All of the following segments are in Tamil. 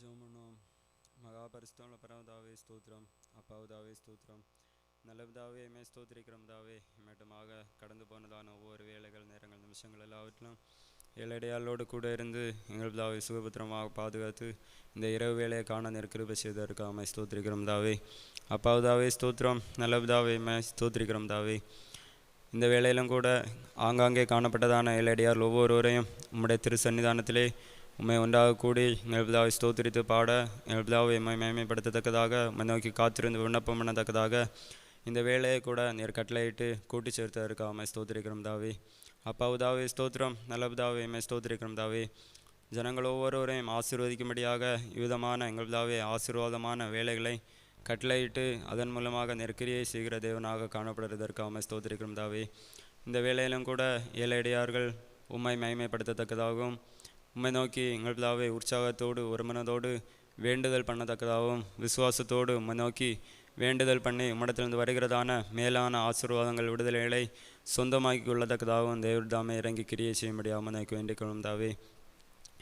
ஜோமனோம் மகா பரிசுத்தமுள்ள ஸ்தோத்திரம் அப்பாவுதாவே ஸ்தோத்திரம் நல்லதாவே மே ஸ்தோத்திரிக்கிறோம் தாவே மேட்டமாக கடந்து போனதான ஒவ்வொரு வேலைகள் நேரங்கள் நிமிஷங்கள் எல்லாவற்றிலும் ஏழடையாளோடு கூட இருந்து எங்களுதாவை சுகபத்திரமாக பாதுகாத்து இந்த இரவு வேலையை காண நெருக்கிருப செய்திருக்காம அம்மை ஸ்தோத்திரிக்கிறோம் தாவே அப்பாவுதாவே ஸ்தோத்திரம் நல்லதாவே மே ஸ்தோத்திரிக்கிறோம் தாவே இந்த வேலையிலும் கூட ஆங்காங்கே காணப்பட்டதான ஏழடியார் ஒவ்வொருவரையும் நம்முடைய திரு சன்னிதானத்திலே உண்மை ஒன்றாக கூடி எங்கள் பிதாவை ஸ்தோத்திரித்து பாட எங்கள் பிதாவை எம்மை மேன்மைப்படுத்தத்தக்கதாக உம்மை நோக்கி காத்திருந்து விண்ணப்பம் பண்ணத்தக்கதாக இந்த வேலையை கூட நீர் கட்டளையிட்டு கூட்டி சேர்த்ததற்காக அம்மை ஸ்தோத்திரிக்கிறோம் தாவி. அப்பா உதாவை ஸ்தோத்திரம். நல்ல பிதாவை எம்மை ஸ்தோத்திரிக்கிறோம் தாவி. ஜனங்கள் ஒவ்வொருவரையும் ஆசீர்வதிக்கும்படியாக யூதமான எங்கள் பிதாவை ஆசீர்வாதமான வேலைகளை கட்டளையிட்டு அதன் மூலமாக நெருக்கரியை செய்கிற தேவனாக காணப்படுவதற்கு அம்மை ஸ்தோத்திரிக்கிறோம் தாவி. இந்த வேலையிலும் கூட ஏழையடியார்கள் உண்மை மயமைப்படுத்தத்தக்கதாகவும் உம்மை நோக்கி எங்கள் பிதாவை உற்சாகத்தோடு ஒரு மனதோடு வேண்டுதல் பண்ணத்தக்கதாகவும் விசுவாசத்தோடு உம்மை நோக்கி வேண்டுதல் பண்ணி உம்மிடத்திலிருந்து வருகிறதான மேலான ஆசீர்வாதங்கள் விடுதலைகளை சொந்தமாக்கி கொள்ளத்தக்கதாகவும் தேவர்தாமே இறங்கி கிரியை செய்யும்படியாக எனக்கு வேண்டிக் கொள்ளும் தாவே.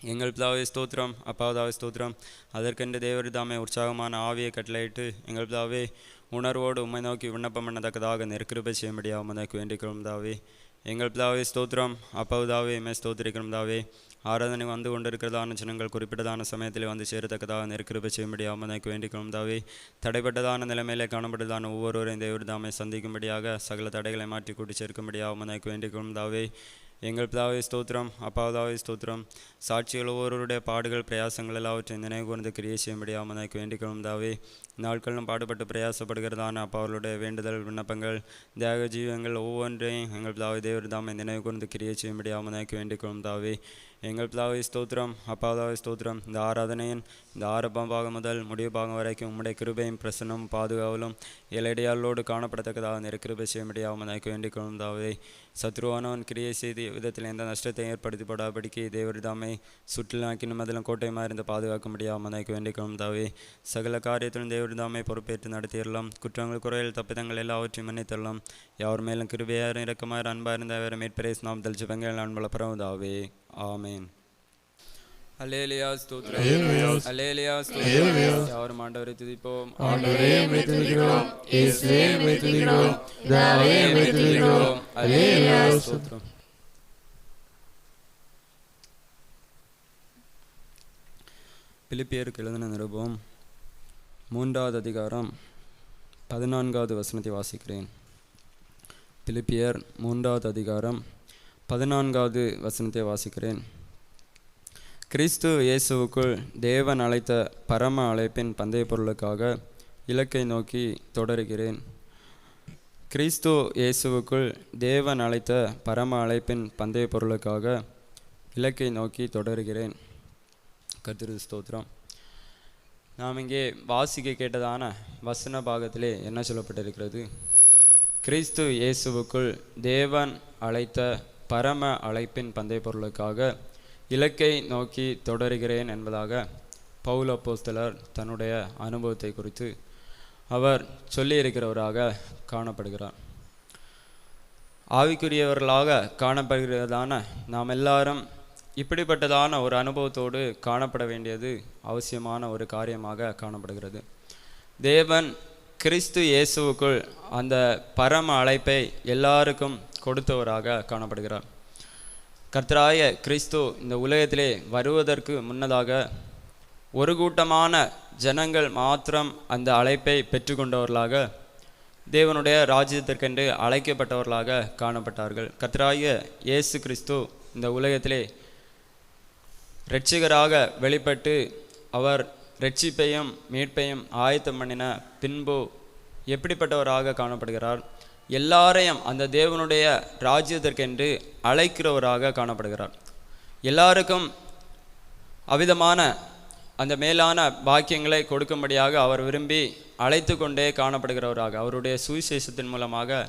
எங்கள் பிதாவை ஸ்தோத்திரம். அப்பாவதாவை ஸ்தோத்திரம். அதற்கென்று தேவர் தாமே உற்சாகமான ஆவியை கட்டளையிட்டு எங்கள் பிதாவே உணர்வோடு உம்மை நோக்கி விண்ணப்பம் பண்ணத்தக்கதாக நெருக்கிருப்பை செய்யும்படியாக நோக்கி வேண்டிக் கொள்ளும் தாவே. எங்கள் பிதாவே ஸ்தோத்திரம். அப்பாவுதாவே எம்மை ஸ்தோத்திரிக்கிறோம் தாவே. ஆராதனை வந்து கொண்டிருக்கிறதான ஜனங்கள் குறிப்பிட்டதான சமயத்தில் வந்து சேரத்தக்கதாக நெருக்கிருப்பை செய்யும்படியாக உமக்கு வேண்டிக் தாவே. தடைப்பட்டதான நிலைமையிலே காணப்பட்டதான ஒவ்வொருவரையும் தேவர் தாமே சந்திக்கும்படியாக சகல தடைகளை மாற்றி கூட்டி சேர்க்கும்படியாக உமக்கு வேண்டிக் தாவே. எங்கள் பிதாவை ஸ்தோத்திரம் அப்பாவதாவை ஸ்தோத்திரம். சாட்சிகள் ஒவ்வொருவருடைய பாடுகள் பிரயாசங்கள் எல்லாவற்றை நினைவு கூர்ந்து கிரியை செய்யும்படியாக உமக்கு வேண்டிக் தாவே நாட்களும் பாடுபட்டு பிரயாசப்படுகிறதான அப்பாவர்களுடைய வேண்டுதல் விண்ணப்பங்கள் தியாக ஜீவங்கள் ஒவ்வொன்றையும் எங்கள் பிதாவை தேவர் தாமை நினைவு கூர்ந்து கிரியை செய்யும்படியாக உமக்கு வேண்டிக் தாவே எங்கள் பிதாவை ஸ்தோத்திரம். அப்பாவதாவை ஸ்தோத்திரம். இந்த ஆராதனையின் இந்த ஆரம்பம் பாகம் முதல் முடிவு பாகம் வரைக்கும் உம்முடைய கிருபையும் பிரசன்னம் பாதுகாவலும் இலடியாளோடு காணப்படத்தக்கதாக நிற கிருபை செய்யும்படியாக உமக்கு வேண்டிக் கொள்ளும் தாவே. சத்ருவானவன் கிரியை செய்து விதத்தில் எந்த நஷ்டத்தை ஏற்படுத்திப்படாபடிக்கு தேவரிதாமை தாமை சுற்றுலாக்கினும் அதிலும் கோட்டையமாக இருந்து பாதுகாக்கும்படியாக மனைக்கு வேண்டிக் தாவே. சகல காரியத்திலும் தேவரிதாமை பொறுப்பேற்று நடத்திடலாம் குற்றங்கள் குறைகள் தப்பிதங்கள் எல்லாவற்றையும் மன்னித்தரலாம் யார் மேலும் கிருபையாரும் இறக்குமாறு அன்பாக இருந்த வேறு மேற்பரேஸ் நாம் தெளிச்சு பெங்கள் அன்பள பரவதாவே ஆமேன். அலேலியா ஸ்தோத்ரம் அலேலியா ஸ்தோத்ரம் யாரும் ஆண்டவரை துதிப்போம். ஆண்டவரே உம்மை துதிக்கிறோம். இயேசுவே உம்மை துதிக்கிறோம். பிதாவே உம்மை துதிக்கிறோம். அல்லேலூயா. ஸ்தோத்திரம் பிலிப்பியருக்கு எழுதின நிருபம் மூன்றாவது அதிகாரம் பதினான்காவது வசனத்தை வாசிக்கிறேன். பிலிப்பியர் மூன்றாவது அதிகாரம் பதினான்காவது வசனத்தை வாசிக்கிறேன். கிறிஸ்து இயேசுவுக்குள் தேவன் அழைத்த பரம அழைப்பின் பந்தய பொருளுக்காக இலக்கை நோக்கி தொடருகிறேன். கிறிஸ்து இயேசுவுக்குள் தேவன் அழைத்த பரம அழைப்பின் பந்தய பொருளுக்காக இலக்கை நோக்கி தொடருகிறேன். கத்திரு ஸ்தோத்திரம். நாம் இங்கே வாசிக்க கேட்டதான வசன பாகத்திலே என்ன சொல்லப்பட்டிருக்கிறது? கிறிஸ்து இயேசுவுக்குள் தேவன் அழைத்த பரம அழைப்பின் பந்தய பொருளுக்காக இலக்கை நோக்கி தொடருகிறேன் என்பதாக பவுல் போஸ்தலர் தன்னுடைய அனுபவத்தை குறித்து அவர் சொல்லியிருக்கிறவராக காணப்படுகிறார். ஆவிக்குரியவர்களாக காணப்படுகிறதான நாம் எல்லாரும் இப்படிப்பட்டதான ஒரு அனுபவத்தோடு காணப்பட வேண்டியது அவசியமான ஒரு காரியமாக காணப்படுகிறது. தேவன் கிறிஸ்து இயேசுவுக்குள் அந்த பரம அழைப்பை எல்லாருக்கும் கொடுத்தவராக காணப்படுகிறார். கர்த்தராய கிறிஸ்து இந்த உலகத்திலே வருவதற்கு முன்னதாக ஒரு கூட்டமான ஜனங்கள் மாத்திரம் அந்த அழைப்பை பெற்றுக்கொண்டவர்களாக தேவனுடைய ராஜ்யத்திற்கென்று அழைக்கப்பட்டவர்களாக காணப்பட்டார்கள். கர்த்தராய இயேசு கிறிஸ்து இந்த உலகத்திலே இரட்சிகராக வெளிப்பட்டு அவர் ரட்சிப்பையும் மீட்பையும் ஆயத்தம் பண்ணின பின்பு எப்படிப்பட்டவராக காணப்படுகிறார்? எல்லாரையும் அந்த தேவனுடைய ராஜ்யத்திற்கென்று அழைக்கிறவராக காணப்படுகிறார். எல்லாருக்கும் அவிதமான அந்த மேலான பாக்கியங்களை கொடுக்கும்படியாக அவர் விரும்பி அழைத்து கொண்டே காணப்படுகிறவராக அவருடைய சுவிசேஷத்தின் மூலமாக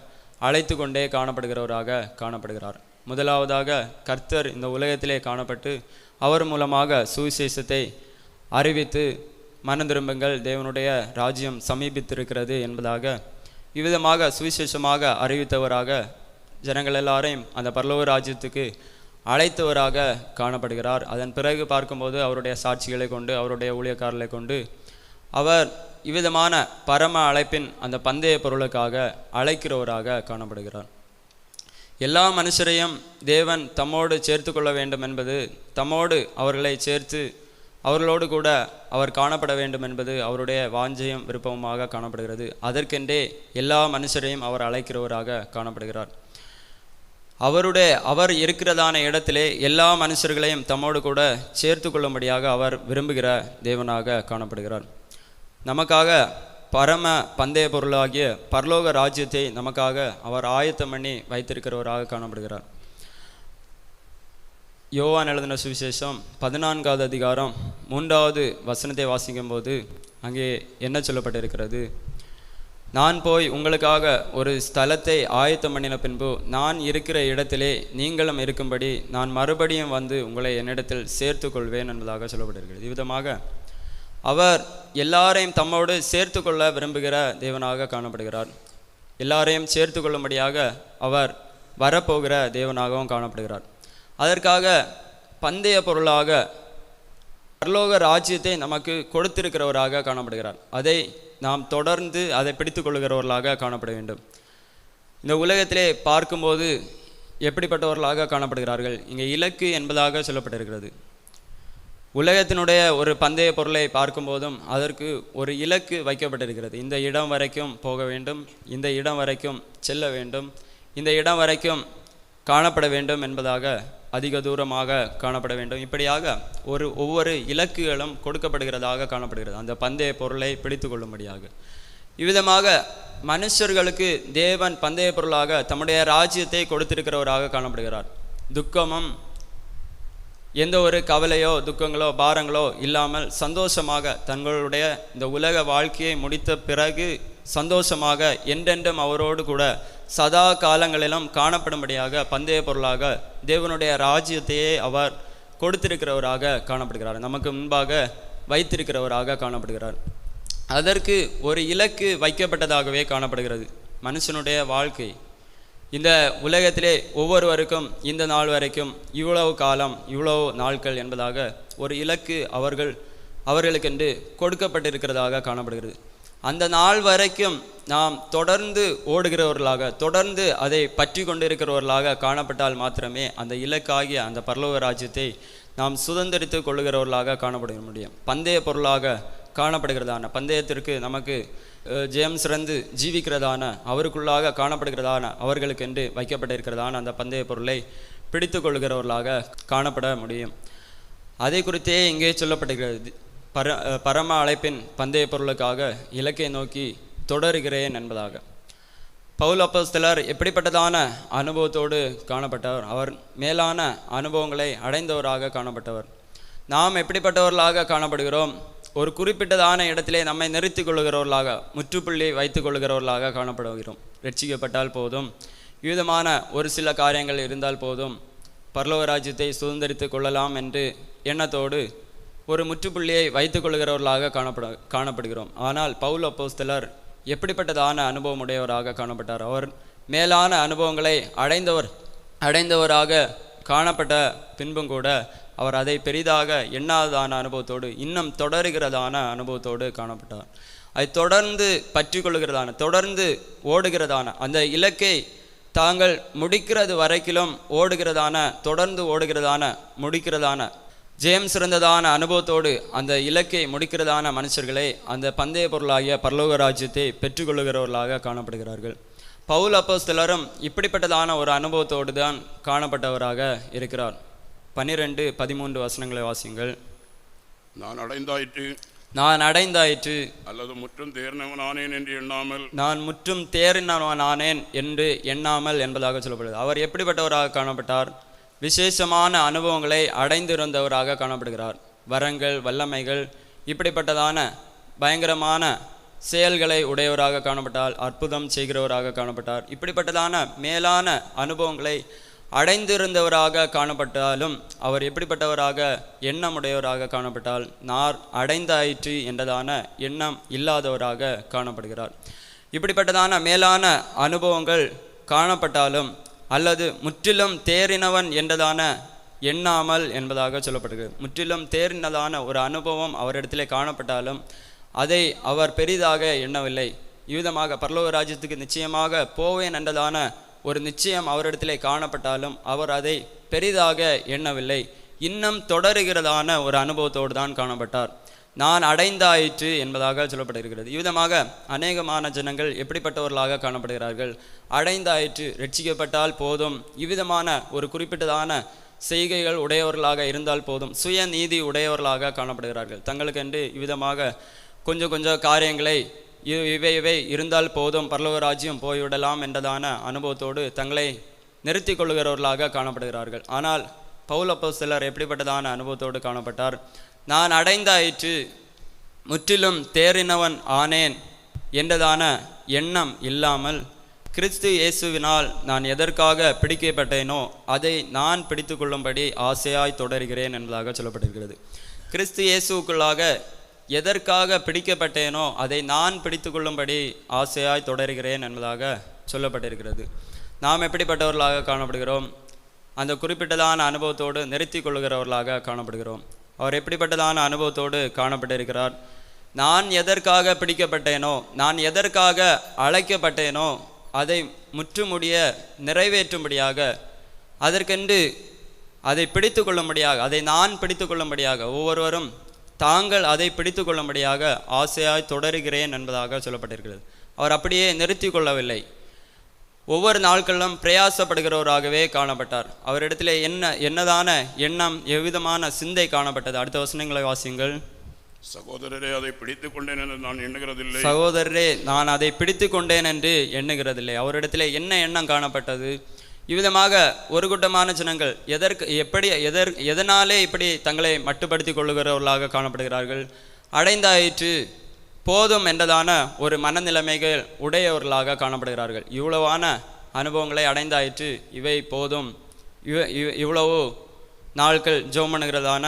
அழைத்து கொண்டே காணப்படுகிறவராக காணப்படுகிறார். முதலாவதாக கர்த்தர் இந்த உலகத்திலே காணப்பட்டு அவர் மூலமாக சுவிசேஷத்தை அறிவித்து மனம் திரும்புங்கள் தேவனுடைய ராஜ்யம் சமீபித்திருக்கிறது என்பதாக இவ்விதமாக சுவிசேஷமாக அறிவித்தவராக ஜனங்கள் எல்லாரையும் அந்த பரலோக ராஜ்யத்துக்கு அழைத்தவராக காணப்படுகிறார். அதன் பிறகு பார்க்கும்போது அவருடைய சாட்சிகளை கொண்டு அவருடைய ஊழியக்காரர்களை கொண்டு அவர் இவ்விதமான பரம அழைப்பின் அந்த பந்தய பொருளுக்காக அழைக்கிறவராக காணப்படுகிறார். எல்லா மனுஷரையும் தேவன் தம்மோடு சேர்த்து கொள்ள வேண்டும் என்பது தம்மோடு அவர்களை சேர்த்து அவர்களோடு கூட அவர் காணப்பட வேண்டும் என்பது அவருடைய வாஞ்சையும் விருப்பமுமாக காணப்படுகிறது. அதற்கென்றே எல்லா மனுஷரையும் அவர் அழைக்கிறவராக காணப்படுகிறார். அவருடைய அவர் இருக்கிறதான இடத்திலே எல்லா மனுஷர்களையும் தம்மோடு கூட சேர்த்து கொள்ளும்படியாக அவர் விரும்புகிற தேவனாக காணப்படுகிறார். நமக்காக பரம பந்தய பொருளாகிய பரலோக ராஜ்யத்தை நமக்காக அவர் ஆயத்தம் பண்ணி வைத்திருக்கிறவராக காணப்படுகிறார். யோவான் எழுதின சுவிசேஷம் பதினான்காவது அதிகாரம் மூன்றாவது வசனத்தை வாசிக்கும்போது அங்கே என்ன சொல்லப்பட்டிருக்கிறது? நான் போய் உங்களுக்காக ஒரு ஸ்தலத்தை ஆயத்தம் பண்ணின பின்பு நான் இருக்கிற இடத்திலே நீங்களும் இருக்கும்படி நான் மறுபடியும் வந்து உங்களை என்னிடத்தில் சேர்த்து கொள்வேன் என்பதாக சொல்லப்பட்டிருக்கிறது. விதமாக அவர் எல்லாரையும் தம்மோடு சேர்த்து கொள்ள விரும்புகிற தேவனாக காணப்படுகிறார். எல்லாரையும் சேர்த்து கொள்ளும்படியாக அவர் வரப்போகிற தேவனாகவும் காணப்படுகிறார். அதற்காக பந்தய பொருளாக பரலோக ராஜ்யத்தை நமக்கு கொடுத்திருக்கிறவராக காணப்படுகிறார். அதை நாம் தொடர்ந்து அதை பிடித்து கொள்கிறவர்களாக காணப்பட வேண்டும். இந்த உலகத்திலே பார்க்கும்போது எப்படிப்பட்டவர்களாக காணப்படுகிறார்கள்? இங்கே இலக்கு என்பதாக சொல்லப்பட்டிருக்கிறது. உலகத்தினுடைய ஒரு பந்தய பொருளை பார்க்கும்போதும் அதற்கு ஒரு இலக்கு வைக்கப்பட்டிருக்கிறது. இந்த இடம் வரைக்கும் போக வேண்டும் இந்த இடம் வரைக்கும் செல்ல வேண்டும் இந்த இடம் வரைக்கும் காணப்பட வேண்டும் என்பதாக அதிக தூரமாக காணப்பட வேண்டும். இப்படியாக ஒரு ஒவ்வொரு இலக்குகளும் கொடுக்கப்படுகிறதாக காணப்படுகிறது. அந்த பந்தய பொருளை பிடித்து கொள்ளும்படியாக. இவ்விதமாக மனுஷர்களுக்கு தேவன் பந்தய பொருளாக தம்முடைய ராஜ்யத்தை கொடுத்திருக்கிறவராக காணப்படுகிறார். துக்கமும் எந்த ஒரு கவலையோ துக்கங்களோ பாரங்களோ இல்லாமல் சந்தோஷமாக தங்களுடைய இந்த உலக வாழ்க்கையை முடித்த பிறகு சந்தோஷமாக என்றென்றும் அவரோடு கூட சதா காலங்களிலும் காணப்படும்படியாக பந்தய பொருளாக தேவனுடைய ராஜ்யத்தையே அவர் கொடுத்திருக்கிறவராக காணப்படுகிறார். நமக்கு முன்பாக வைத்திருக்கிறவராக காணப்படுகிறார். அதற்கு ஒரு இலக்கு வைக்கப்பட்டதாகவே காணப்படுகிறது. மனுஷனுடைய வாழ்க்கை. இந்த உலகத்திலே ஒவ்வொருவருக்கும் இந்த நாள் வரைக்கும் இவ்வளவு காலம் இவ்வளவு நாட்கள் என்பதாக ஒரு இலக்கு அவர்கள் அவர்களுக்கென்று கொடுக்கப்பட்டிருக்கிறதாக காணப்படுகிறது. அந்த நாள் வரைக்கும் நாம் தொடர்ந்து ஓடுகிறவர்களாக தொடர்ந்து அதை பற்றி கொண்டிருக்கிறவர்களாக காணப்பட்டால் மாத்திரமே அந்த இலக்காகிய அந்த பரலோக ராஜ்யத்தை நாம் சுதந்திரித்து கொள்ளுகிறவர்களாக காணப்பட முடியும். பந்தய பொருளாக காணப்படுகிறதான பந்தயத்திற்கு நமக்கு ஜெயம் சிறந்து ஜீவிக்கிறதான அவருக்குள்ளாக காணப்படுகிறதான அவர்களுக்கென்று வைக்கப்பட்டிருக்கிறதான அந்த பந்தய பொருளை பிடித்து கொள்கிறவர்களாக காணப்பட முடியும். அதை குறித்தே இங்கே சொல்லப்படுகிறது பர பரம அழைப்பின் பந்தய பொருளுக்காக இலக்கை நோக்கி தொடருகிறேன் என்பதாக. பவுல் அப்போஸ்தலர் எப்படிப்பட்டதான அனுபவத்தோடு காணப்பட்டவர்? அவர் மேலான அனுபவங்களை அடைந்தவராக காணப்பட்டவர். நாம் எப்படிப்பட்டவர்களாக காணப்படுகிறோம்? ஒரு குறிப்பிட்டதான இடத்திலே நம்மை நிறுத்திக் கொள்கிறவர்களாக முற்றுப்புள்ளி வைத்துக் கொள்கிறவர்களாக காணப்படுகிறோம். ரட்சிக்கப்பட்டால் போதும். விதமான ஒரு சில காரியங்கள் இருந்தால் போதும். பரலோக ராஜ்யத்தை சுதந்திரித்து கொள்ளலாம் என்று எண்ணத்தோடு ஒரு முற்றுப்புள்ளியை வைத்துக் கொள்கிறவர்களாக காணப்பட காணப்படுகிறோம். ஆனால் பவுல் அப்போஸ்தலர் எப்படிப்பட்டதான அனுபவம் உடையவராக காணப்பட்டார்? அவர் மேலான அனுபவங்களை அடைந்தவர் அடைந்தவராக காணப்பட்ட பின்பும் கூட அவர் அதை பெரிதாக எண்ணாததான அனுபவத்தோடு இன்னும் தொடருகிறதான அனுபவத்தோடு காணப்பட்டார். அதை தொடர்ந்து பற்றி தொடர்ந்து ஓடுகிறதான அந்த இலக்கை தாங்கள் முடிக்கிறது வரைக்கிலும் ஓடுகிறதான தொடர்ந்து ஓடுகிறதான முடிக்கிறதான ஜெயம் சிறந்ததான அனுபவத்தோடு அந்த இலக்கை முடிக்கிறதான மனுஷர்களை அந்த பந்தய பொருளாகிய பரலோக ராஜ்யத்தை பெற்றுக்கொள்ளுகிறவர்களாக காணப்படுகிறார்கள். பவுல் அப்போஸ்தலரும் இப்படிப்பட்டதான ஒரு அனுபவத்தோடு தான் காணப்பட்டவராக இருக்கிறார். பன்னிரெண்டு பதிமூன்று வசனங்களை வாசியுங்கள். நான் அடைந்தாயிற்று. நான் அடைந்தாயிற்று. அல்லது முற்றும் தேர்ந்தவனானேன் என்று எண்ணாமல். நான் முற்றும் தேறினவனானேன் என்று எண்ணாமல் என்பதாக சொல்லப்படுகிறது. அவர் எப்படிப்பட்டவராக காணப்பட்டார்? விசேஷமான அனுபவங்களை அடைந்திருந்தவராக காணப்படுகிறார். வரங்கள் வல்லமைகள் இப்படிப்பட்டதான பயங்கரமான செயல்களை உடையவராக காணப்பட்டால் அற்புதம் செய்கிறவராக காணப்பட்டார். இப்படிப்பட்டதான மேலான அனுபவங்களை அடைந்திருந்தவராக காணப்பட்டாலும் அவர் எப்படிப்பட்டவராக எண்ணமுடையவராக காணப்பட்டால் நார் அடைந்தாயிற்று என்றதான எண்ணம் இல்லாதவராக காணப்படுகிறார். இப்படிப்பட்டதான மேலான அனுபவங்கள் காணப்பட்டாலும் அல்லது முற்றிலும் தேறினவன் என்றதான எண்ணாமல் என்பதாக சொல்லப்படுகிறது முற்றிலும் தேறினதான ஒரு அனுபவம் அவரிடத்திலே காணப்பட்டாலும் அதை அவர் பெரிதாக எண்ணவில்லை. யூதமாக பரலோக ராஜ்யத்துக்கு நிச்சயமாக போவேன் என்றதான ஒரு நிச்சயம் அவரிடத்திலே காணப்பட்டாலும் அவர் அதை பெரிதாக எண்ணவில்லை. இன்னும் தொடருகிறதான ஒரு அனுபவத்தோடு தான் காணப்பட்டார். நான் அடைந்தாயிற்று என்பதாக சொல்லப்பட்டிருக்கிறது. இவ்விதமாக அநேகமான ஜனங்கள் எப்படிப்பட்டவர்களாக காணப்படுகிறார்கள்? அடைந்தாயிற்று ரட்சிக்கப்பட்டால் போதும். இவ்விதமான ஒரு குறிப்பிட்டதான செய்கைகள் உடையவர்களாக இருந்தால் போதும். சுய நீதி உடையவர்களாக காணப்படுகிறார்கள். தங்களுக்கென்று இவ்விதமாக கொஞ்சம் கொஞ்சம் காரியங்களை இவை இவை இருந்தால் போதும். பரலோக ராஜ்யம் போய்விடலாம் என்றதான அனுபவத்தோடு தங்களை நிறுத்தி கொள்கிறவர்களாக காணப்படுகிறார்கள். ஆனால் பௌலப்போ சிலர் எப்படிப்பட்டதான அனுபவத்தோடு காணப்பட்டார்? நான் அடைந்தாயிற்று முற்றிலும் தேறினவன் ஆனேன் என்றதான எண்ணம் இல்லாமல் கிறிஸ்து இயேசுவினால் நான் எதற்காக பிடிக்கப்பட்டேனோ அதை நான் பிடித்து கொள்ளும்படி ஆசையாய் தொடர்கிறேன் என்பதாக சொல்லப்பட்டிருக்கிறது. கிறிஸ்து இயேசுவுக்குள்ளாக எதற்காக பிடிக்கப்பட்டேனோ அதை நான் பிடித்து கொள்ளும்படி ஆசையாய் தொடர்கிறேன் என்பதாக சொல்லப்பட்டிருக்கிறது. நாம் எப்படிப்பட்டவர்களாக காணப்படுகிறோம்? அந்த குறிப்பிட்டதான அனுபவத்தோடு நிறுத்தி கொள்ளுகிறவர்களாக காணப்படுகிறோம். அவர் எப்படிப்பட்டதான அனுபவத்தோடு காணப்பட்டிருக்கிறார்? நான் எதற்காக பிடிக்கப்பட்டேனோ நான் எதற்காக அழைக்கப்பட்டேனோ அதை முற்றுமுடிய நிறைவேற்றும்படியாக அதற்கென்று அதை பிடித்து கொள்ளும்படியாக அதை நான் பிடித்து கொள்ளும்படியாக ஒவ்வொருவரும் தாங்கள் அதை பிடித்து கொள்ளும்படியாக ஆசையாய் தொடருகிறேன் என்பதாக சொல்லப்பட்டிருக்கிறது. அவர் அப்படியே நிறுத்தி கொள்ளவில்லை ஒவ்வொரு நாட்களிலும் பிரயாசப்படுகிறவராகவே காணப்பட்டார். அவரிடத்திலே என்ன என்னதான எண்ணம் எவ்விதமான சிந்தை காணப்பட்டது? அடுத்த வசனங்களை வாசியுங்கள். சகோதரரே அதை பிடித்துக் கொண்டேன் என்று நான் எண்ணுகிறதில்லை. சகோதரரே நான் அதை பிடித்து கொண்டேன் என்று எண்ணுகிறதில்லை. அவரிடத்திலே என்ன எண்ணம் காணப்பட்டது? இவ்விதமாக ஒரு கூட்டமான ஜனங்கள் எதற்கு எப்படி எதர் எதனாலே இப்படி தங்களை மட்டுப்படுத்தி கொள்ளுகிறவர்களாக காணப்படுகிறார்கள்? அடைந்தாயிற்று. போதும் என்றதான ஒரு மனநிலைமைகள் உடையவர்களாக காணப்படுகிறார்கள். இவ்வளவான அனுபவங்களை அடைந்தாயிற்று இவை போதும். இவ இவ்வளவு நாட்கள் ஜோம் பண்ணுகிறதான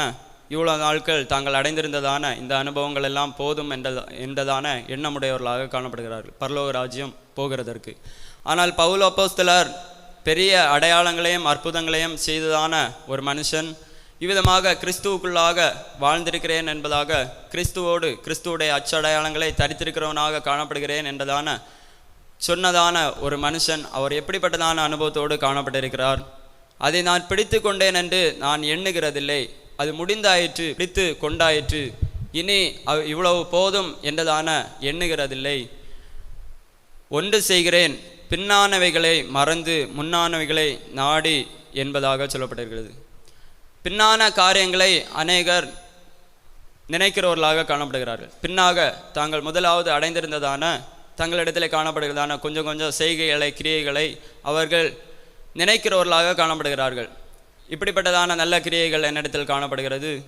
இவ்வளோ நாட்கள் தாங்கள் அடைந்திருந்ததான இந்த அனுபவங்கள் எல்லாம் போதும் என்ற என்றதான எண்ணமுடையவர்களாக காணப்படுகிறார்கள். பரலோக ராஜ்யம் போகிறதற்கு. ஆனால் பவுல் அப்போஸ்தலர் பெரிய அடையாளங்களையும் அற்புதங்களையும் செய்ததான ஒரு மனுஷன் இவ்விதமாக கிறிஸ்துவுக்குள்ளாக வாழ்ந்திருக்கிறேன் என்பதாக கிறிஸ்துவோடு கிறிஸ்துவுடைய அச்சடையாளங்களை தரித்திருக்கிறவனாக காணப்படுகிறேன் என்றதான சொன்னதான ஒரு மனுஷன் அவர் எப்படிப்பட்டதான அனுபவத்தோடு காணப்பட்டிருக்கிறார். அதை நான் பிடித்து கொண்டேன் என்று நான் எண்ணுகிறதில்லை. அது முடிந்தாயிற்று பிடித்து கொண்டாயிற்று. இனி அவ்- இவ்வளவு போதும் என்றதான எண்ணுகிறதில்லை. ஒன்று செய்கிறேன் பின்னானவைகளை மறந்து முன்னானவைகளை நாடி என்பதாக சொல்லப்பட்டிருக்கிறது. பின்னான காரியங்களை அநேகர் நினைக்கிறவர்களாக காணப்படுகிறார்கள். பின்னாக தாங்கள் முதலாவது அடைந்திருந்ததான தங்களிடத்தில் காணப்படுகிறதான கொஞ்சம் கொஞ்சம் செய்கைகளை கிரியைகளை அவர்கள் நினைக்கிறவர்களாக காணப்படுகிறார்கள். இப்படிப்பட்டதான நல்ல கிரியைகள் என்னிடத்தில் காணப்படுகிறது.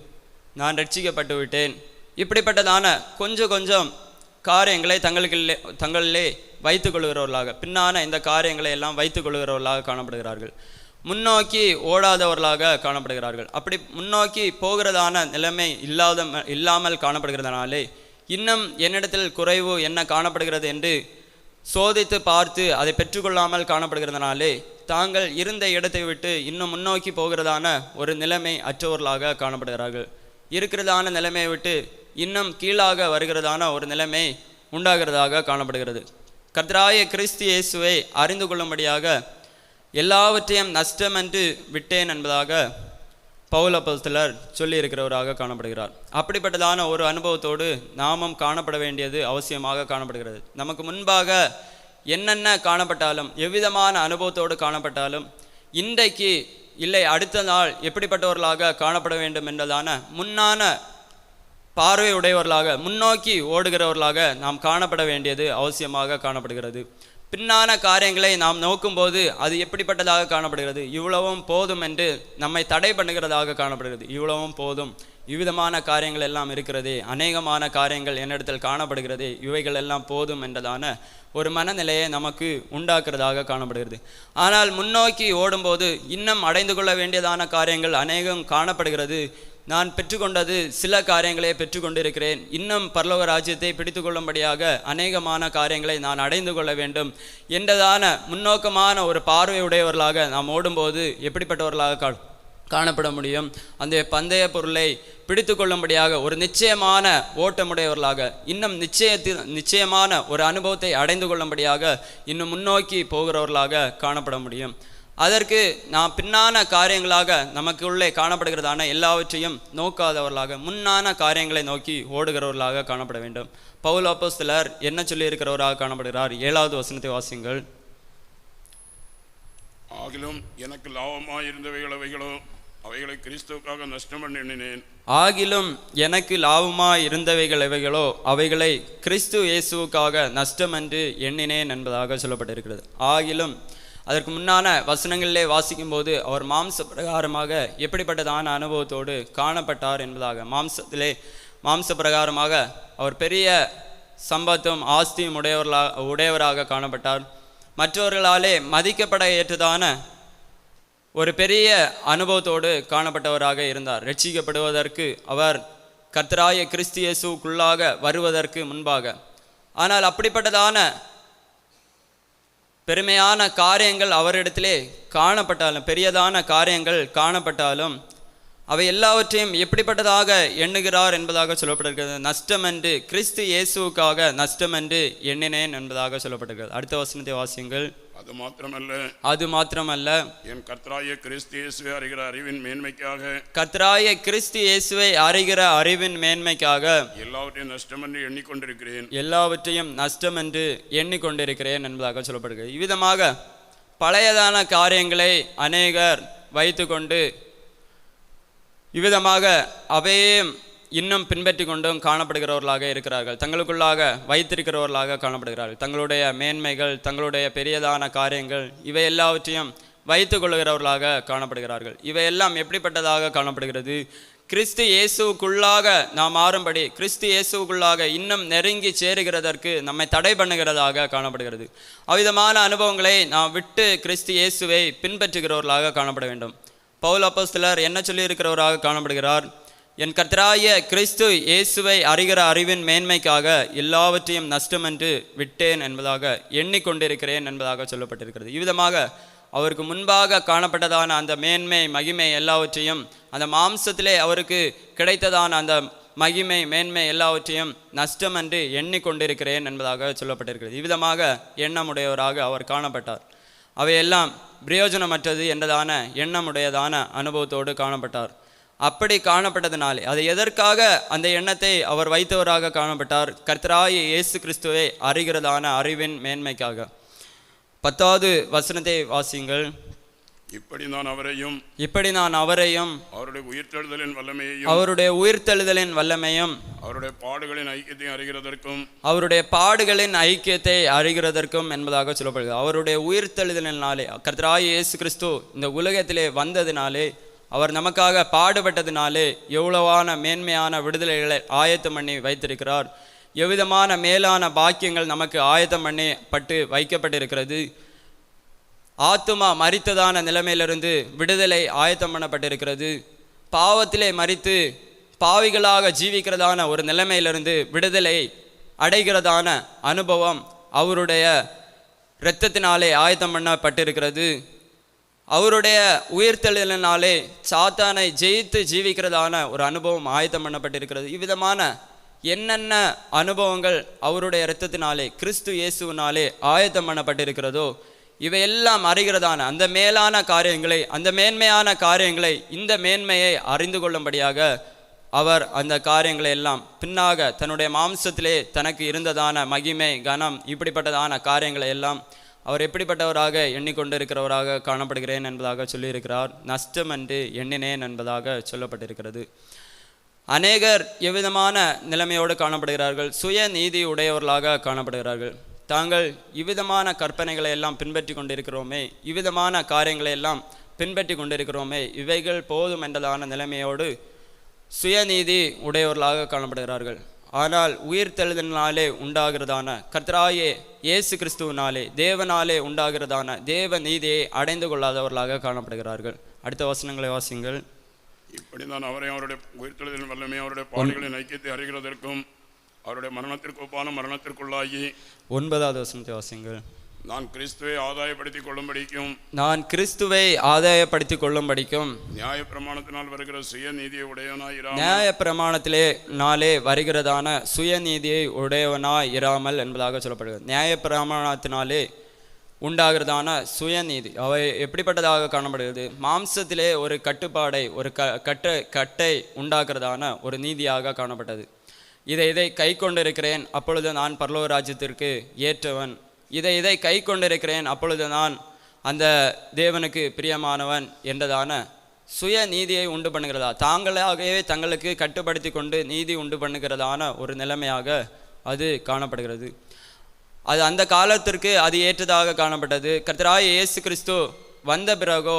நான் ரட்சிக்கப்பட்டு விட்டேன். இப்படிப்பட்டதான கொஞ்சம் கொஞ்சம் காரியங்களை தங்களுக்கு தங்களிலே வைத்துக் கொள்கிறவர்களாக பின்னான இந்த காரியங்களை எல்லாம் வைத்துக் கொள்கிறவர்களாக காணப்படுகிறார்கள். முன்னோக்கி ஓடாதவர்களாக காணப்படுகிறார்கள். அப்படி முன்னோக்கி போகிறதான நிலைமை இல்லாத இல்லாமல் காணப்படுகிறதுனாலே இன்னும் என்னிடத்தில் குறைவு என்ன காணப்படுகிறது என்று சோதித்து பார்த்து அதை பெற்றுக்கொள்ளாமல் காணப்படுகிறதுனாலே தாங்கள் இருந்த இடத்தை விட்டு இன்னும் முன்னோக்கி போகிறதான ஒரு நிலைமை அற்றவர்களாக காணப்படுகிறார்கள். இருக்கிறதான நிலைமையை விட்டு இன்னும் கீழாக வருகிறதான ஒரு நிலைமை உண்டாகிறதாக காணப்படுகிறது. கர்த்தராய கிறிஸ்து இயேசுவை அறிந்து கொள்ளும்படியாக எல்லாவற்றையும் நஷ்டம் என்று விட்டேன் என்பதாக பவுல் அப்போஸ்தலர் சொல்லியிருக்கிறவராக காணப்படுகிறார். அப்படிப்பட்டதான ஒரு அனுபவத்தோடு நாமும் காணப்பட வேண்டியது அவசியமாக காணப்படுகிறது. நமக்கு முன்பாக என்னென்ன காணப்பட்டாலும் எவ்விதமான அனுபவத்தோடு காணப்பட்டாலும் இன்றைக்கு இல்லை அடுத்த நாள் எப்படிப்பட்டவர்களாக காணப்பட வேண்டும் என்றதான முன்னான பார்வை உடையவர்களாக முன்னோக்கி ஓடுகிறவர்களாக நாம் காணப்பட வேண்டியது அவசியமாக காணப்படுகிறது. பின்னான காரியங்களை நாம் நோக்கும்போது அது எப்படிப்பட்டதாக காணப்படுகிறது? இவ்வளவும் போதும் என்று நம்மை தடை பண்ணுகிறதாக காணப்படுகிறது. இவ்வளவும் போதும். இவ்விதமான காரியங்கள் எல்லாம் இருக்கிறதே. அநேகமான காரியங்கள் என்னிடத்தில் காணப்படுகிறதே. இவைகள் எல்லாம் போதும் என்றதான ஒரு மனநிலையை நமக்கு உண்டாக்குறதாக காணப்படுகிறது. ஆனால் முன்னோக்கி ஓடும்போது இன்னும் அடைந்து கொள்ள வேண்டியதான காரியங்கள் அநேகம் காணப்படுகிறது. நான் பெற்றுக்கொண்டது சில காரியங்களே பெற்றுக்கொண்டிருக்கிறேன். இன்னும் பரலோக ராஜ்யத்தை பிடித்து கொள்ளும்படியாக அநேகமான காரியங்களை நான் அடைந்து கொள்ள வேண்டும். என்றதான முன்னோக்கமான ஒரு பார்வையுடையவர்களாக நாம் ஓடும்போது எப்படிப்பட்டவர்களாக கா காணப்பட முடியும்? அந்த பந்தய பொருளை பிடித்து கொள்ளும்படியாக ஒரு நிச்சயமான ஓட்டமுடையவர்களாக இன்னும் நிச்சயத்தில் நிச்சயமான ஒரு அனுபவத்தை அடைந்து கொள்ளும்படியாக இன்னும் முன்னோக்கி போகிறவர்களாக காணப்பட முடியும். அதற்கு நாம் பின்னான காரியங்களாக நமக்கு உள்ளே காணப்படுகிறதான எல்லாவற்றையும் நோக்காதவர்களாக முன்னான காரியங்களை நோக்கி ஓடுகிறவர்களாக காணப்பட வேண்டும். பவுல் அப்போஸ்தலர் என்ன சொல்லியிருக்கிறவராக காணப்படுகிறார்? ஏழாவது வசனத்தை வாசியுங்கள். ஆகிலும் எனக்கு லாபமாயிருந்தவைகள் அவைகளோ அவைகளை கிறிஸ்துவுக்காக நஷ்டம் எண்ணினேன். ஆகிலும் எனக்கு லாபமாய் இருந்தவைகள் எவைகளோ அவைகளை கிறிஸ்து இயேசுவுக்காக நஷ்டம் என்று எண்ணினேன் என்பதாக சொல்லப்பட்டிருக்கிறது. ஆகிலும் அதற்கு முன்னான வசனங்களிலே வாசிக்கும்போது அவர் மாம்ச பிரகாரமாக எப்படிப்பட்டதான அனுபவத்தோடு காணப்பட்டார் என்பதாக மாம்சத்திலே மாம்ச பிரகாரமாக அவர் பெரிய சம்பத்தும் ஆஸ்தியும் உடையவர்களாக உடையவராக காணப்பட்டார். மற்றவர்களாலே மதிக்கப்பட ஏற்றதான ஒரு பெரிய அனுபவத்தோடு காணப்பட்டவராக இருந்தார். ரட்சிக்கப்படுவதற்கு அவர் கர்த்தராய கிறிஸ்தியேசுக்குள்ளாக வருவதற்கு முன்பாக. ஆனால் அப்படிப்பட்டதான பெருமையான காரியங்கள் அவரிடத்திலே காணப்பட்டாலும் பெரியதான காரியங்கள் காணப்பட்டாலும் அவை எல்லாவற்றையும் எப்படிப்பட்டதாக எண்ணுகிறார் என்பதாக சொல்லப்பட்டிருக்கிறது. நஷ்டம் என்று கிறிஸ்து இயேசுவுக்காக நஷ்டம் என்று எண்ணினேன் என்பதாக சொல்லப்பட்டிருக்கிறது. அடுத்த வசனத்தை வாசியுங்கள். அது மாத்திரமல்ல. அது மாத்திரமல்ல. என் கர்த்தராய கிறிஸ்து இயேசுவை அறிகிற அறிவின் மேன்மைக்காக. கர்த்தராய கிறிஸ்து இயேசுவை அறிகிற அறிவின் மேன்மைக்காக. எல்லாவற்றையும் நஷ்டம் என்று எண்ணிக்கொண்டிருக்கிறேன். எல்லாவற்றையும் நஷ்டம் என்று எண்ணிக்கொண்டிருக்கிறேன் என்பதாக சொல்லப்படுகிறது. இவ்விதமாக பழையதான காரியங்களை அநேகர் வைத்துக்கொண்டு இவ்விதமாக அவையும் இன்னும் பின்பற்றி கொண்டும் காணப்படுகிறவர்களாக இருக்கிறார்கள். தங்களுக்குள்ளாக வைத்திருக்கிறவர்களாக காணப்படுகிறார்கள். தங்களுடைய மேன்மைகள் தங்களுடைய பெரியதான காரியங்கள் இவை எல்லாவற்றையும் வைத்து கொள்கிறவர்களாக காணப்படுகிறார்கள். இவையெல்லாம் எப்படிப்பட்டதாக காணப்படுகிறது? கிறிஸ்து இயேசுவுக்குள்ளாக நாம் மாறும்படி கிறிஸ்து இயேசுவுக்குள்ளாக இன்னும் நெருங்கி சேருகிறதற்கு நம்மை தடை பண்ணுகிறதாக காணப்படுகிறது. அவ்விதமான அனுபவங்களை நாம் விட்டு கிறிஸ்து இயேசுவை பின்பற்றுகிறவர்களாக காணப்பட வேண்டும். பவுல் அப்போஸ்தலர் என்ன சொல்லியிருக்கிறவராக காணப்படுகிறார்? என் கர்த்தராய கிறிஸ்து இயேசுவை அறிகிற அறிவின் மேன்மைக்காக எல்லாவற்றையும் நஷ்டம் என்று விட்டேன் என்பதாக எண்ணிக்கொண்டிருக்கிறேன் என்பதாக சொல்லப்பட்டிருக்கிறது. இவ்விதமாக அவருக்கு முன்பாக காணப்பட்டதான அந்த மேன்மை மகிமை எல்லாவற்றையும் அந்த மாம்சத்திலே அவருக்கு கிடைத்ததான அந்த மகிமை மேன்மை எல்லாவற்றையும் நஷ்டம் என்று எண்ணிக்கொண்டிருக்கிறேன் என்பதாக சொல்லப்பட்டிருக்கிறது. இவ்விதமாக எண்ணமுடையவராக அவர் காணப்பட்டார். அவையெல்லாம் பிரயோஜனமற்றது என்றதான எண்ணமுடையதான அனுபவத்தோடு காணப்பட்டார். அப்படி காணப்பட்டதினாலே அது எதற்காக அந்த எண்ணத்தை அவர் வைத்தவராக காணப்பட்டார்? கர்த்தராய இயேசு கிறிஸ்துவை அறிகிறதான அறிவின் மேன்மைக்காக. பத்தாவது வசனத்தை வாசியுங்கள். இப்படி நான் அவரையும் இப்படி நான் அவரையும் அவருடைய உயிர்த்தெழுதலின் வல்லமையையும் அவருடைய உயிர்த்தெழுதலின் வல்லமையும் அவருடைய பாடுகளின் ஐக்கியத்தையும் அறிகிறதற்கும் அவருடைய பாடுகளின் ஐக்கியத்தை அறிகிறதற்கும் என்பதாக சொல்லப்படுகிறது. அவருடைய உயிர்த்தெழுதலினாலே கர்த்தராய இயேசு கிறிஸ்து இந்த உலகத்திலே வந்ததினாலே அவர் நமக்காக பாடுபட்டதினாலே எவ்வளவான மேன்மையான விடுதலைகளை ஆயத்தம் பண்ணி வைத்திருக்கிறார். எவ்விதமான மேலான பாக்கியங்கள் நமக்கு ஆயத்தம் பண்ணி பட்டு வைக்கப்பட்டிருக்கிறது. ஆத்துமா மறித்ததான நிலைமையிலிருந்து விடுதலை ஆயத்தம் பண்ணப்பட்டிருக்கிறது. பாவத்திலே மறித்து பாவிகளாக ஜீவிக்கிறதான ஒரு நிலைமையிலிருந்து விடுதலை அடைகிறதான அனுபவம் அவருடைய இரத்தத்தினாலே ஆயத்தம் பண்ணப்பட்டிருக்கிறது. அவருடைய உயிர்த்தெழுதலினாலே சாத்தானை ஜெயித்து ஜீவிக்கிறதான ஒரு அனுபவம் ஆயத்தம் பண்ணப்பட்டிருக்கிறது. இவ்விதமான என்னென்ன அனுபவங்கள் அவருடைய இரத்தத்தினாலே கிறிஸ்து இயேசுவினாலே ஆயத்தம் பண்ணப்பட்டிருக்கிறதோ இவையெல்லாம் அறிகிறதான அந்த மேலான காரியங்களை அந்த மேன்மையான காரியங்களை இந்த மேன்மையை அறிந்து கொள்ளும்படியாக அவர் அந்த காரியங்களை எல்லாம் பின்னாக தன்னுடைய மாம்சத்திலே தனக்கு இருந்ததான மகிமை கனம் இப்படிப்பட்டதான காரியங்களை எல்லாம் அவர் எப்படிப்பட்டவராக எண்ணிக்கொண்டிருக்கிறவராக காணப்படுகிறேன் என்பதாக சொல்லியிருக்கிறார். நஷ்டம் என்று எண்ணினேன் என்பதாக சொல்லப்பட்டிருக்கிறது. அநேகர் எவ்விதமான நிலைமையோடு காணப்படுகிறார்கள். சுய நீதி உடையவர்களாக காணப்படுகிறார்கள். தாங்கள் இவ்விதமான கற்பனைகளை எல்லாம் பின்பற்றி கொண்டிருக்கிறோமே இவ்விதமான காரியங்களை எல்லாம் பின்பற்றி கொண்டிருக்கிறோமே இவைகள் போதும் என்றதான நிலைமையோடு சுயநீதி உடையவர்களாக காணப்படுகிறார்கள். ஆனால் உயிர்த்தெழுதலினாலே உண்டாகிறதான கர்த்தராயே இயேசு கிறிஸ்துவினாலே தேவனாலே உண்டாகிறதான தேவ நீதியை அடைந்து கொள்ளாதவர்களாக காணப்படுகிறார்கள். அடுத்த வசனங்களை வாசிங்கள் இப்படி நான் அவரை அவருடைய உயிர்த்தெழுதலின் வல்லமை அவருடைய பாடுகளின் ஐக்கியத்தை அறிகிறதற்கும் அவருடைய மரணத்திற்கு ஒப்பான மரணத்திற்குள்ளாகி ஒன்பதாவது வசனத்தை வாசிங்கள் நான் கிறிஸ்துவை ஆதாயப்படுத்திக் கொள்ளும்படிக்கும் நான் கிறிஸ்துவை ஆதாயப்படுத்திக் கொள்ளும்படிக்கும் நியாய பிரமாணத்தினால் வருகிற சுய நீதியை உடையவனாயிராமல் நியாய பிரமாணத்திலே நாளே வருகிறதான சுயநீதியை உடையவனாய் இராமல் என்பதாக சொல்லப்படுகிறது. நியாய பிரமாணத்தினாலே உண்டாகிறதான சுயநீதி அவை எப்படிப்பட்டதாக காணப்படுகிறது? மாம்சத்திலே ஒரு கட்டுப்பாடை ஒரு க கட்ட கட்டை உண்டாக்குறதான ஒரு நீதியாக காணப்பட்டது. இதை இதை கை கொண்டிருக்கிறேன் அப்பொழுது நான் பரலோக ராஜ்யத்திற்கு ஏற்றவன் இதை இதை கை கொண்டிருக்கிறேன். அப்பொழுது நான் அந்த தேவனுக்கு பிரியமானவன் என்றதான சுய நீதியை உண்டு பண்ணுகிறதா? தாங்களாகவே தங்களுக்கு கட்டுப்படுத்தி கொண்டு நீதி உண்டு பண்ணுகிறதான ஒரு நிலைமையாக அது காணப்படுகிறது. அது அந்த காலத்திற்கு அது ஏற்றதாக காணப்பட்டது. கர்த்தராய் இயேசு கிறிஸ்து வந்த பிறகோ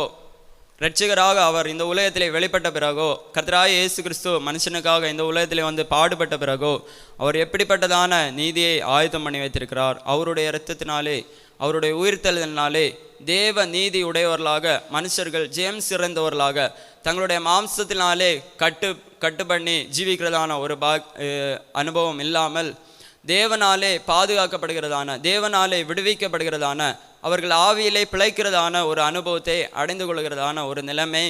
ரட்சகராக அவர் இந்த உலகத்திலே வெளிப்பட்ட பிறகோ கர்த்தராய இயேசு கிறிஸ்து மனுஷனுக்காக இந்த உலகத்திலே வந்து பாடுபட்ட பிறகோ அவர் எப்படிப்பட்டதான நீதியை ஆயத்தம் பண்ணி வைத்திருக்கிறார்? அவருடைய இரத்தத்தினாலே அவருடைய உயிர்த்தெழுதலினாலே தேவ நீதி உடையவர்களாக மனுஷர்கள் ஜேம் சிறந்தவர்களாக தங்களுடைய மாம்சத்தினாலே கட்டு கட்டு பண்ணி ஜீவிக்கிறதான ஒரு பா அனுபவம் இல்லாமல் தேவனாலே பாதுகாக்கப்படுகிறதான தேவனாலே விடுவிக்கப்படுகிறதான அவர்கள் ஆவியிலே பிழைக்கிறதான ஒரு அனுபவத்தை அடைந்து கொள்கிறதான ஒரு நிலைமை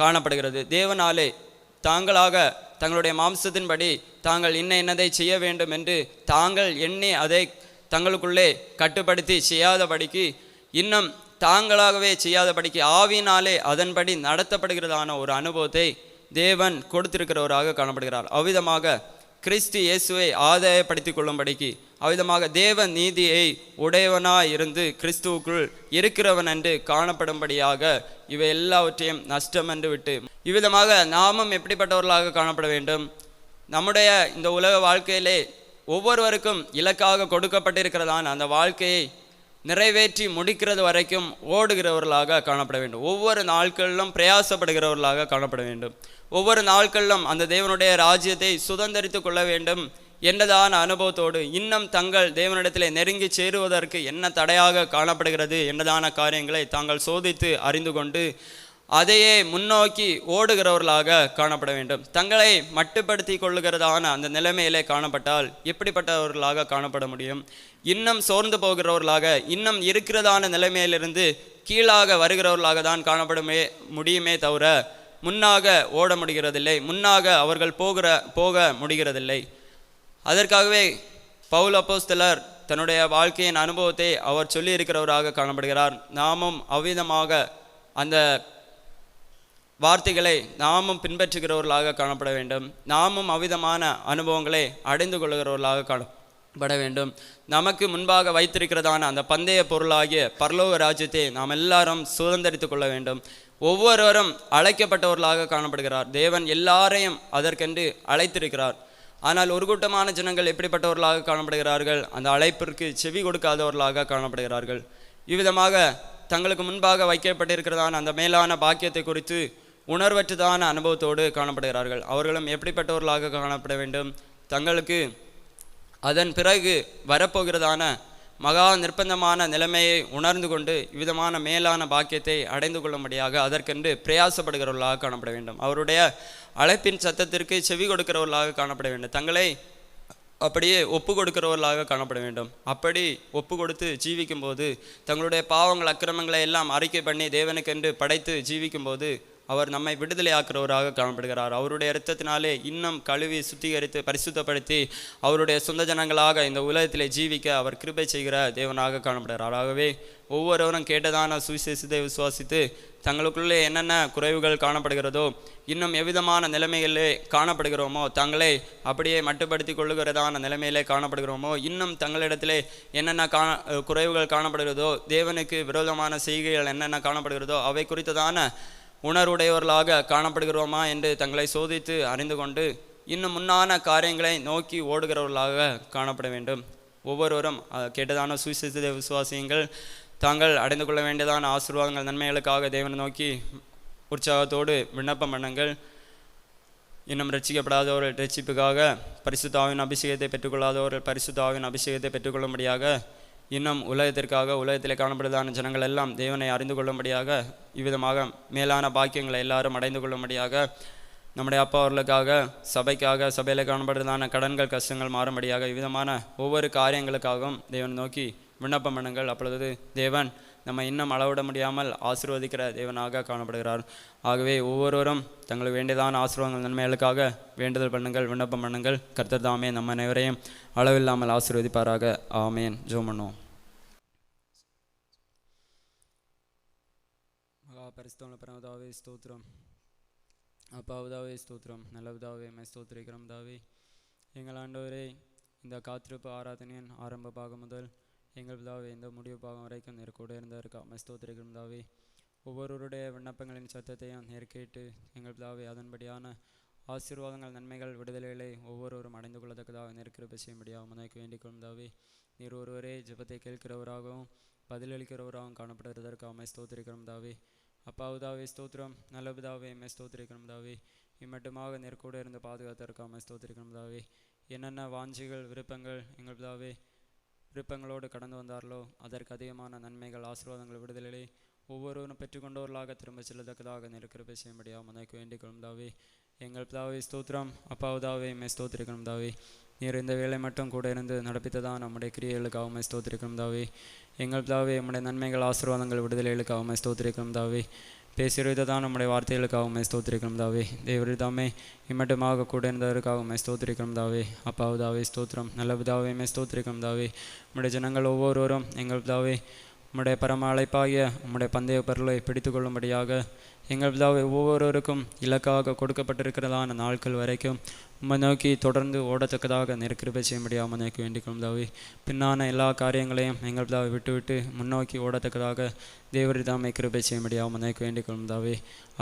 காணப்படுகிறது. தேவனாலே தாங்களாக தங்களுடைய மாம்சத்தின்படி தாங்கள் இன்ன இன்னதை செய்ய வேண்டும் என்று தாங்கள் எண்ணி அதை தங்களுக்குள்ளே கட்டுப்படுத்தி செய்யாதபடிக்கு இன்னும் தாங்களாகவே செய்யாதபடிக்கு ஆவினாலே அதன்படி நடத்தப்படுகிறதான ஒரு அனுபவத்தை தேவன் கொடுத்திருக்கிறவராக காணப்படுகிறார். அவ்விதமாக கிறிஸ்து இயேசுவை ஆதாயப்படுத்திக் கொள்ளும்படிக்கு அவ்விதமாக தேவ நீதியை உடையவனாய் இருந்து கிறிஸ்துவுக்குள் இருக்கிறவன் என்று காணப்படும்படியாக இவை எல்லாவற்றையும் நஷ்டம் என்று விட்டு இவ்விதமாக நாமும் எப்படிப்பட்டவர்களாக காணப்பட வேண்டும்? நம்முடைய இந்த உலக வாழ்க்கையிலே ஒவ்வொருவருக்கும் இலக்காக கொடுக்கப்பட்டிருக்கிறதான அந்த வாழ்க்கையை நிறைவேற்றி முடிக்கிறது வரைக்கும் ஓடுகிறவர்களாக காணப்பட வேண்டும். ஒவ்வொரு நாட்களிலும் பிரயாசப்படுகிறவர்களாக காணப்பட வேண்டும். ஒவ்வொரு நாட்களிலும் அந்த தேவனுடைய ராஜ்யத்தை சுதந்திரித்து கொள்ள வேண்டும் என்னதான அனுபவத்தோடு இன்னும் தங்கள் தேவனிடத்திலே நெருங்கி சேருவதற்கு என்ன தடையாக காணப்படுகிறது என்றதான காரியங்களை தாங்கள் சோதித்து அறிந்து கொண்டு அதையே முன்னோக்கி ஓடுகிறவர்களாக காணப்பட வேண்டும். தங்களை மட்டுப்படுத்தி கொள்ளுகிறதான அந்த நிலைமையிலே காணப்பட்டால் எப்படிப்பட்டவர்களாக காணப்பட முடியும்? இன்னும் சோர்ந்து போகிறவர்களாக இன்னும் இருக்கிறதான நிலைமையிலிருந்து கீழாக வருகிறவர்களாக தான் காணப்படுமே முடியுமே தவிர முன்னாக ஓட முடிகிறதில்லை முன்னாக அவர்கள் போகிற போக முடிகிறதில்லை. அதற்காகவே பவுல் அப்போஸ்தலர் தன்னுடைய வாழ்க்கையின் அனுபவத்தை அவர் சொல்லியிருக்கிறவராக காணப்படுகிறார். நாமும் அவ்விதமாக அந்த வார்த்தைகளை நாமும் பின்பற்றுகிறவர்களாக காணப்பட வேண்டும். நாமும் அவ்விதமான அனுபவங்களை அடைந்து கொள்கிறவர்களாக காணப்பட வேண்டும். நமக்கு முன்பாக வைத்திருக்கிறதான அந்த பந்தய பொருளாகிய பரலோக ராஜ்யத்தை நாம் எல்லாரும் சுதந்திரித்து கொள்ள வேண்டும். ஒவ்வொருவரும் அழைக்கப்பட்டவர்களாக காணப்படுகிறார். தேவன் எல்லாரையும் அதற்கென்று அழைத்திருக்கிறார். ஆனால் ஒரு கூட்டமான ஜனங்கள் எப்படிப்பட்டவர்களாக காணப்படுகிறார்கள்? அந்த அழைப்பிற்கு செவி கொடுக்காதவர்களாக காணப்படுகிறார்கள். இவ்விதமாக தங்களுக்கு முன்பாக வைக்கப்பட்டிருக்கிறதான அந்த மேலான பாக்கியத்தை குறித்து உணர்வற்றதான அனுபவத்தோடு காணப்படுகிறார்கள். அவர்களும் எப்படிப்பட்டவர்களாக காணப்பட வேண்டும்? தங்களுக்கு அதன் பிறகு வரப்போகிறதான மகா நிர்பந்தமான நிலைமையை உணர்ந்து கொண்டு இவ்விதமான மேலான பாக்கியத்தை அடைந்து கொள்ளும்படியாக அதற்கென்று பிரயாசப்படுகிறவர்களாக காணப்பட வேண்டும். அவருடைய அழைப்பின் சத்தத்திற்கு செவி கொடுக்கிறவர்களாக காணப்பட வேண்டும். தங்களை அப்படியே ஒப்பு கொடுக்கிறவர்களாக காணப்பட வேண்டும். அப்படி ஒப்பு கொடுத்து ஜீவிக்கும்போது தங்களுடைய பாவங்கள் அக்கிரமங்களை எல்லாம் அறிக்கை பண்ணி தேவனுக்கென்று படைத்து ஜீவிக்கும்போது அவர் நம்மை விடுதலையாக்குறவராக காணப்படுகிறார். அவருடைய இரத்தத்தினாலே இன்னும் கழுவி சுத்திகரித்து பரிசுத்தப்படுத்தி அவருடைய சொந்த ஜனங்களாக இந்த உலகத்திலே ஜீவிக்க அவர் கிருபை செய்கிற தேவனாக காணப்படுகிறார். ஆகவே ஒவ்வொருவரும் கேட்டதான சுவிசேஷத்தை விசுவாசித்து தங்களுக்குள்ளே என்னென்ன குறைவுகள் காணப்படுகிறதோ இன்னும் எவ்விதமான நிலைமைகளிலே காணப்படுகிறோமோ தங்களை அப்படியே மட்டுப்படுத்தி கொள்ளுகிறதான நிலைமையிலே காணப்படுகிறோமோ இன்னும் தங்களிடத்திலே என்னென்ன கா குறைவுகள் காணப்படுகிறதோ தேவனுக்கு விரோதமான செய்கைகள் என்னென்ன காணப்படுகிறதோ அவை குறித்ததான உணர்வுடையவர்களாக காணப்படுகிறோமா என்று தங்களை சோதித்து அறிந்து கொண்டு இன்னும் முன்னான காரியங்களை நோக்கி ஓடுகிறவர்களாக காணப்பட வேண்டும். ஒவ்வொருவரும் கெட்டதான கேட்டதான விசுவாசியங்கள் தாங்கள் அடைந்து கொள்ள வேண்டியதான ஆசீர்வாதங்கள் நன்மைகளுக்காக தேவனை நோக்கி உற்சாகத்தோடு விண்ணப்பம் பண்ணுங்கள். இன்னும் ரட்சிக்கப்படாதவர்கள் ரட்சிப்புக்காக பரிசுத்தாவின் அபிஷேகத்தை பெற்றுக்கொள்ளாதவர்கள் பரிசுத்தாவின் அபிஷேகத்தை பெற்றுக்கொள்ளும்படியாக இன்னும் உலகத்திற்காக உலகத்திலே காணப்படுவதான ஜனங்கள் எல்லாம் தேவனை அறிந்து கொள்ளும்படியாக இவ்விதமாக மேலான பாக்கியங்களை எல்லாரும் அடைந்து கொள்ளும்படியாக நம்முடைய அப்பா அவர்களுக்காக சபைக்காக சபையில் காணப்படுறதான கடன்கள் கஷ்டங்கள் மாறும்படியாக விதமான ஒவ்வொரு காரியங்களுக்காகவும் தேவன் நோக்கி விண்ணப்பம் பண்ணுங்கள். அப்பொழுது தேவன் நம்ம இன்னும் அளவிட முடியாமல் ஆசீர்வதிக்கிற தேவனாக காணப்படுகிறார். ஆகவே ஒவ்வொருவரும் தங்களுக்கு வேண்டியதான ஆசீர்வாதங்கள் நன்மைகளுக்காக வேண்டுதல் பண்ணுங்கள் விண்ணப்பம் பண்ணுங்கள். கர்த்தர் தாமே நம்ம அனைவரையும் அளவில்லாமல் ஆசீர்வதிப்பாராக. ஆமேன். ஜோம் பண்ணுவோம். மகா பரிசுத்தமுள்ள பரமதாவே ஸ்தோத்திரம். அப்பாவுதாவே ஸ்தோத்திரம். நல்லவுதாவே மை ஸ்தோத்திரிக்கிறோம் தாவே. எங்கள் ஆண்டவரே இந்த காத்திருப்பு ஆராதனையின் ஆரம்ப பாகம் முதல் எங்கள் பிதாவே இந்த முடிவு பாகம் வரைக்கும் நேர் கூட இருந்ததற்கா மை ஸ்தோத்திரிக்கிறோம் ஒவ்வொருவருடைய விண்ணப்பங்களின் சத்தத்தையும் நேர் கேட்டு எங்கள் பிதாவே அதன்படியான ஆசீர்வாதங்கள் நன்மைகள் விடுதலைகளை ஒவ்வொருவரும் அடைந்து கொள்ளத்தக்கதாக நெருக்கிருப்ப செய்யும்படியாக முனைக்கு வேண்டிக் கொள்ளும் நீர் ஒருவரே ஜெபத்தை கேட்கிறவராகவும் பதிலளிக்கிறவராகவும் காணப்படுவதற்கு அம்மை ஸ்தோத்திரிக்கிறோம் தாவே அப்பாவுதாவே ஸ்தோத்திரம். நல்ல பிதாவே எம்மை ஸ்தோத்திரிக்கிறோம் தாவே இம்மட்டுமாக நெருக்கூட இருந்து பாதுகாத்திருக்க அம்மை ஸ்தோத்திரிக்கிறோம் தாவே என்னென்ன வாஞ்சிகள் விருப்பங்கள் எங்கள் பிதாவே விருப்பங்களோடு கடந்து வந்தார்களோ அதற்கு அதிகமான நன்மைகள் ஆசீர்வாதங்கள் விடுதலை ஒவ்வொருவரும் பெற்றுக்கொண்டவர்களாக திரும்ப செல்லத்தக்கதாக நெருக்கிற செய்யும்படியாக மனைக்கு வேண்டிக் கொள்ளும்தாவே எங்கள் பிதாவை ஸ்தோத்திரம். அப்பாவுதாவே மே ஸ்தோத்திரிக்கணும் தாவே. நீர் இந்த வேலை மட்டும் கூட இருந்து நடப்பித்ததான் நம்முடைய கிரியைகளுக்காக ஸ்தோத்திரிக்கணும் தாவே. எங்கள் பிதாவே நம்முடைய நன்மைகள் ஆசீர்வாதங்கள் விடுதலைகளுக்காக ஸ்தோத்திரிக்கணும் தாவே. பேசியிருந்ததான் நம்முடைய வார்த்தைகளுக்காக உம்மை ஸ்தோத்திரிக்கணும் தாவே. தேவரி தாமே கூட இருந்ததற்காக உம்மை ஸ்தோத்திரிக்கணும் தாவே அப்பாவுதாவே ஸ்தோத்திரம். நல்ல விதாவையுமே உம்மை தாவே. நம்முடைய ஜனங்கள் ஒவ்வொருவரும் எங்கள் நம்முடைய உம்முடைய பரம அழைப்பாகிய உம்முடைய பந்தய பொருளை பிடித்து கொள்ளும்படியாக எங்கள் பிதாவை ஒவ்வொருவருக்கும் இலக்காக கொடுக்கப்பட்டிருக்கிறதான நாட்கள் வரைக்கும் உம்மை நோக்கி தொடர்ந்து ஓடத்தக்கதாக நெருக்கிருப்பை செய்ய முடியாமல் நோக்கி வேண்டிக்கொள்ளும் கொள்ளும் பின்னான எல்லா காரியங்களையும் எங்கள் பிதாவை விட்டுவிட்டு முன்னோக்கி ஓடத்தக்கதாக தேவரிதாமை கிருபை செய்ய முடியாமல் நோக்கி வேண்டிக்கொள்ளும் தாவே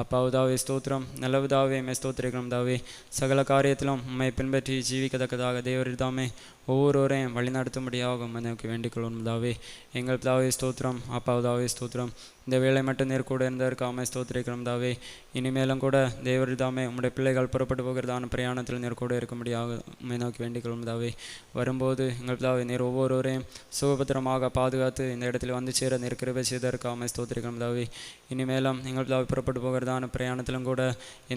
அப்பாவுதாவே ஸ்தோத்திரம். நல்லவுதாவே மே ஸ்தோத்திரிக்கணும் தாவே சகல காரியத்திலும் உம்மை பின்பற்றி ஜீவிக்கத்தக்கதாக தேவரிதாமே ஒவ்வொருவரையும் வழிநடத்தும்படியாக உனக்கு நோக்கி வேண்டிக்கொள்ளும் தாவே எங்கள் பிதாவே ஸ்தோத்திரம். அப்பாவுதாவே ஸ்தோத்திரம். இந்த வேலை மட்டும் நேர்கூட காமே ஸ்தோத்திரிக்கிறோம் தாவே. இனிமேலும் கூட தேவர் தாமே உம்முடைய பிள்ளைகள் புறப்பட்டு போகிறதான பிரயாணத்தில் நேர் கூட இருக்கும்படியாக உண்மை நோக்கி வேண்டிக் கொள்ளும் தாவே. வரும்போது எங்கள் தாவே நீர் ஒவ்வொருவரையும் சுகபத்திரமாக பாதுகாத்து இந்த இடத்துல வந்து சேர நேர் கிருபை செய்ததற்காக ஸ்தோத்திரிக்கிறோம் தாவே. இனிமேலும் எங்கள் தாவை புறப்பட்டு போகிறதான பிரயாணத்திலும் கூட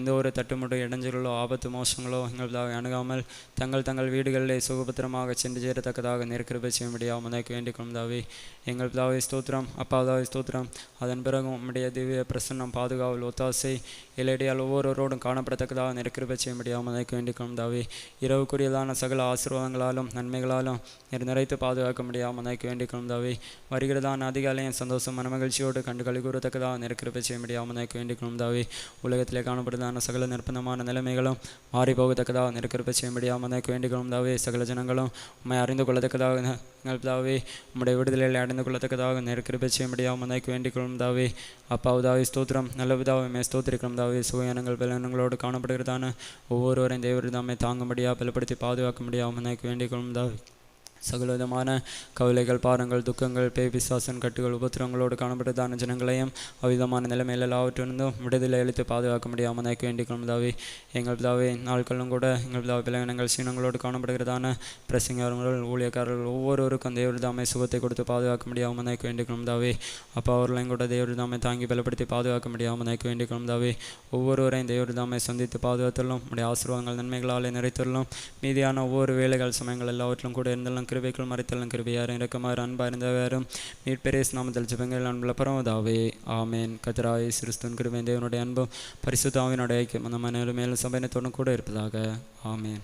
எந்த ஒரு தட்டுமுட்டு இடைஞ்சல்களோ ஆபத்து மோசங்களோ எங்கள் தாவை அணுகாமல் தங்கள் தங்கள் வீடுகளிலே சுகபத்திரமாக சென்று சேரத்தக்கதாக நேர் கிருபை செய்ய முடியாமல் உனக்கு வேண்டிக் கொள்ளும் தாவே. எங்கள் தாவே ஸ்தோத்திரம். அப்பா தாவே ஸ்தோத்திரம். அதன் பிறகு உம்முடைய திவ்ய பிரசன்னம் பாதுகாவல் ஒத்தாசை இலடியால் ஒவ்வொருவரோடும் காணப்படத்தக்கதாக நெருக்கிருப்ப செய்ய முடியாமல் அதற்கு வேண்டிக் கொண்டாவே இரவுக்குரியதான சகல ஆசீர்வாதங்களாலும் நன்மைகளாலும் நிறைத்து பாதுகாக்க முடியாமல் அதற்கு வேண்டிக் கொண்டாவே வருகிறதான அதிகாலையும் சந்தோஷம் மனமகிழ்ச்சியோடு கண்டு கழிகூறத்தக்கதாக கூறத்தக்கதாக செய்ய முடியாமல் அதற்கு வேண்டிக் கொண்டாவே உலகத்திலே காணப்படுவதான சகல நிர்பந்தமான நிலைமைகளும் மாறி போகத்தக்கதாக நெருக்கிருப்ப செய்ய முடியாமல் அதற்கு வேண்டிக் கொண்டாவே சகல ஜனங்களும் உண்மை அறிந்து கொள்ளத்தக்கதாக எங்கள் உம்முடைய விடுதலையில் அடைந்து கொள்ளத்தக்கதாக நெருக்கிருப்ப செய்ய முடியாமல் அதற்கு வேண்டிக் கொள்ளும் தாவே. அப்பாவுதாவே ஸ்தோத்திரம். நல்ல மே ஸ்தோத்திரிக்கிறோம் தாவே. சுயனங்கள் பலனங்களோடு காணப்படுகிறதான ஒவ்வொருவரையும் தேவர் தாமே தாங்கும்படியாக பலப்படுத்தி பாதுகாக்க முடியாமல் எனக்கு வேண்டிக் கொள்ளும் தாவே. சகலவிதமான கவலைகள் பாரங்கள் துக்கங்கள் பேய் பிசாசன் கட்டுகள் உபத்திரங்களோடு காணப்பட்டதான ஜனங்களையும் அவ்விதமான நிலைமையில் எல்லாவற்றிலிருந்தும் விடுதலை அளித்து பாதுகாக்க முடியாமல் எனக்கு வேண்டிக் கொள்ளும் தாவே எங்கள் பிதாவே நாட்களும் கூட எங்கள் பிதாவை பிளவினங்கள் சீனங்களோடு காணப்படுகிறதான பிரசங்கர்கள் ஊழியக்காரர்கள் ஒவ்வொருவருக்கும் தேவரிதாமை சுகத்தை கொடுத்து பாதுகாக்க முடியாமல் எனக்கு வேண்டிக் கொள்ளும் தாவே அவர்களையும் கூட தேவர் தாமை தாங்கி பலப்படுத்தி பாதுகாக்க முடியாமல் எனக்கு வேண்டிக் கொள்ளும் ஒவ்வொருவரையும் தேவர் தாமை சந்தித்து பாதுகாத்தலும் உடைய ஆசீர்வாதங்கள் நன்மைகளாலே நிறைத்துள்ளும் மீதியான ஒவ்வொரு வேலைகள் சமயங்கள் எல்லாவற்றிலும் கூட இருந்தாலும் கிருபைக்குள் மறைத்தலும் கிருபையாரும் இறக்கமாறு அன்பாயிருந்தவரும் மீட்பெரேஸ் நாமத்தில் ஜபங்கள் அன்புல பரமதாவே ஆமேன். கதிராய் சிறுஸ்தன் கிருபை தேவனுடைய அன்பும் பரிசுத்தாவினுடைய ஐக்கியம் அந்த மனையில் மேலும் சபையினத்தோடும் கூட இருப்பதாக ஆமேன்.